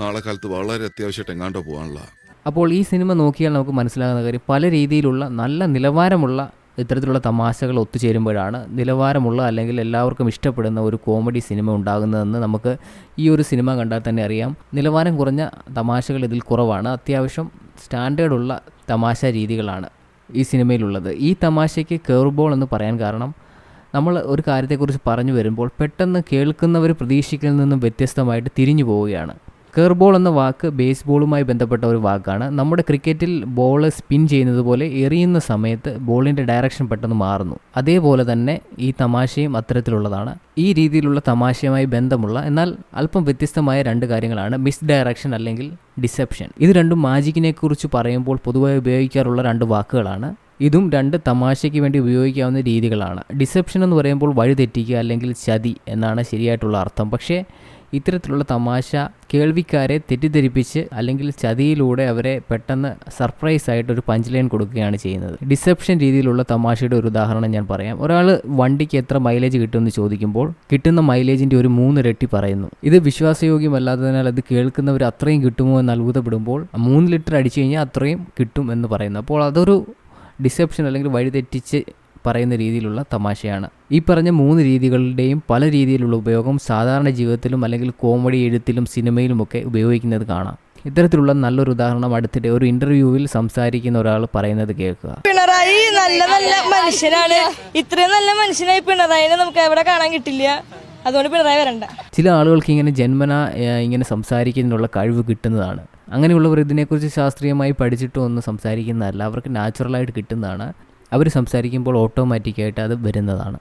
നാളെ കാലത്ത് വളരെ അത്യാവശ്യമായിട്ട് എങ്ങാണ്ടോ പോകാനുള്ള. അപ്പോൾ ഈ സിനിമ നോക്കിയാൽ നമുക്ക് മനസ്സിലാകുന്ന കാര്യം പല രീതിയിലുള്ള നല്ല നിലവാരമുള്ള ഇത്തരത്തിലുള്ള തമാശകൾ ഒത്തുചേരുമ്പോഴാണ് നിലവാരമുള്ള അല്ലെങ്കിൽ എല്ലാവർക്കും ഇഷ്ടപ്പെടുന്ന ഒരു കോമഡി സിനിമ ഉണ്ടാകുന്നതെന്ന് നമുക്ക് ഈ ഒരു സിനിമ കണ്ടാൽ തന്നെ അറിയാം. നിലവാരം കുറഞ്ഞ തമാശകൾ ഇതിൽ കുറവാണ്. അത്യാവശ്യം സ്റ്റാൻഡേർഡുള്ള തമാശ രീതികളാണ് ഈ സിനിമയിലുള്ളത്. ഈ തമാശയ്ക്ക് കേർബോൾ എന്ന് പറയാൻ കാരണം നമ്മൾ ഒരു കാര്യത്തെക്കുറിച്ച് പറഞ്ഞു വരുമ്പോൾ പെട്ടെന്ന് കേൾക്കുന്നവർ പ്രതീക്ഷിക്കുന്നതിൽ നിന്നും വ്യത്യസ്തമായിട്ട് തിരിഞ്ഞു പോവുകയാണ്. കെർബോൾ എന്ന വാക്ക് ബേസ്ബോളുമായി ബന്ധപ്പെട്ട ഒരു വാക്കാണ്. നമ്മുടെ ക്രിക്കറ്റിൽ ബോൾ സ്പിൻ ചെയ്യുന്നത് പോലെ എറിയുന്ന സമയത്ത് ബോളിന്റെ ഡയറക്ഷൻ പെട്ടെന്ന് മാറുന്നു. അതേപോലെ തന്നെ ഈ തമാശയും അത്തരത്തിലുള്ളതാണ്. ഈ രീതിയിലുള്ള തമാശയുമായി ബന്ധമുള്ള എന്നാൽ അല്പം വ്യത്യസ്തമായ രണ്ട് കാര്യങ്ങളാണ്. മിസ് ഡയറക്ഷൻ അല്ലെങ്കിൽ ഡിസെപ്ഷൻ ഇത് രണ്ടും മാജിക്കിനെ കുറിച്ച് പറയുമ്പോൾ പൊതുവായി ഉപയോഗിക്കാറുള്ള രണ്ട് വാക്കുകളാണ്. ഇതും രണ്ട് തമാശയ്ക്ക് വേണ്ടി ഉപയോഗിക്കാവുന്ന രീതികളാണ്. ഡിസെപ്ഷൻ എന്ന് പറയുമ്പോൾ വഴിതെറ്റിക്കുക അല്ലെങ്കിൽ ചതി എന്നാണ് ശരിയായിട്ടുള്ള അർത്ഥം. പക്ഷേ ഇത്തരത്തിലുള്ള തമാശ കേൾവിക്കാരെ തെറ്റിദ്ധരിപ്പിച്ച് അല്ലെങ്കിൽ ചതിയിലൂടെ അവരെ പെട്ടെന്ന് സർപ്രൈസ് ആയിട്ട് ഒരു പഞ്ച് ലൈൻ കൊടുക്കുകയാണ് ചെയ്യുന്നത്. ഡിസെപ്ഷൻ രീതിയിലുള്ള തമാശയുടെ ഒരു ഉദാഹരണം ഞാൻ പറയാം. ഒരാൾ വണ്ടിക്ക് എത്ര മൈലേജ് കിട്ടുമെന്ന് ചോദിക്കുമ്പോൾ കിട്ടുന്ന മൈലേജിന്റെ ഒരു മൂന്നിരട്ടി പറയുന്നു. ഇത് വിശ്വാസയോഗ്യമല്ലാത്തതിനാൽ അത് കേൾക്കുന്നവർ അത്രയും കിട്ടുമോ എന്ന് അത്ഭുതപ്പെടുമ്പോൾ മൂന്ന് ലിറ്റർ അടിച്ചു കഴിഞ്ഞാൽ അത്രയും കിട്ടും എന്ന് പറയുന്നു. അപ്പോൾ അതൊരു ഡിസെപ്ഷൻ അല്ലെങ്കിൽ വഴിതെറ്റിച്ച് പറയുന്ന രീതിയിലുള്ള തമാശയാണ്. ഈ പറഞ്ഞ മൂന്ന് രീതികളുടെയും പല രീതിയിലുള്ള ഉപയോഗം സാധാരണ ജീവിതത്തിലും അല്ലെങ്കിൽ കോമഡി എഴുത്തിലും സിനിമയിലുമൊക്കെ ഉപയോഗിക്കുന്നത് കാണാം. ഇത്തരത്തിലുള്ള നല്ലൊരു ഉദാഹരണം അടുത്തിടെ ഒരു ഇന്റർവ്യൂവിൽ സംസാരിക്കുന്ന ഒരാൾ പറയുന്നത് കേൾക്കുക. പിണറായി നല്ല നല്ല മനുഷ്യനാണ്. ഇത്രയും നല്ല മനുഷ്യനായി പിണറായിനെ നമുക്ക് എവിടെ കാണാൻ കിട്ടില്ല. അതുകൊണ്ട് പിണറായി വരണ്ട. ചില ആളുകൾക്ക് ഇങ്ങനെ ജന്മന ഇങ്ങനെ സംസാരിക്കുന്നതിനുള്ള കഴിവ് കിട്ടുന്നതാണ്. അങ്ങനെയുള്ളവർ ഇതിനെക്കുറിച്ച് ശാസ്ത്രീയമായി പഠിച്ചിട്ടോ ഒന്നും സംസാരിക്കുന്നതല്ല. അവർക്ക് നാച്ചുറലായിട്ട് കിട്ടുന്നതാണ്. അവർ സംസാരിക്കുമ്പോൾ ഓട്ടോമാറ്റിക്കായിട്ട് അത് വരുന്നതാണ്.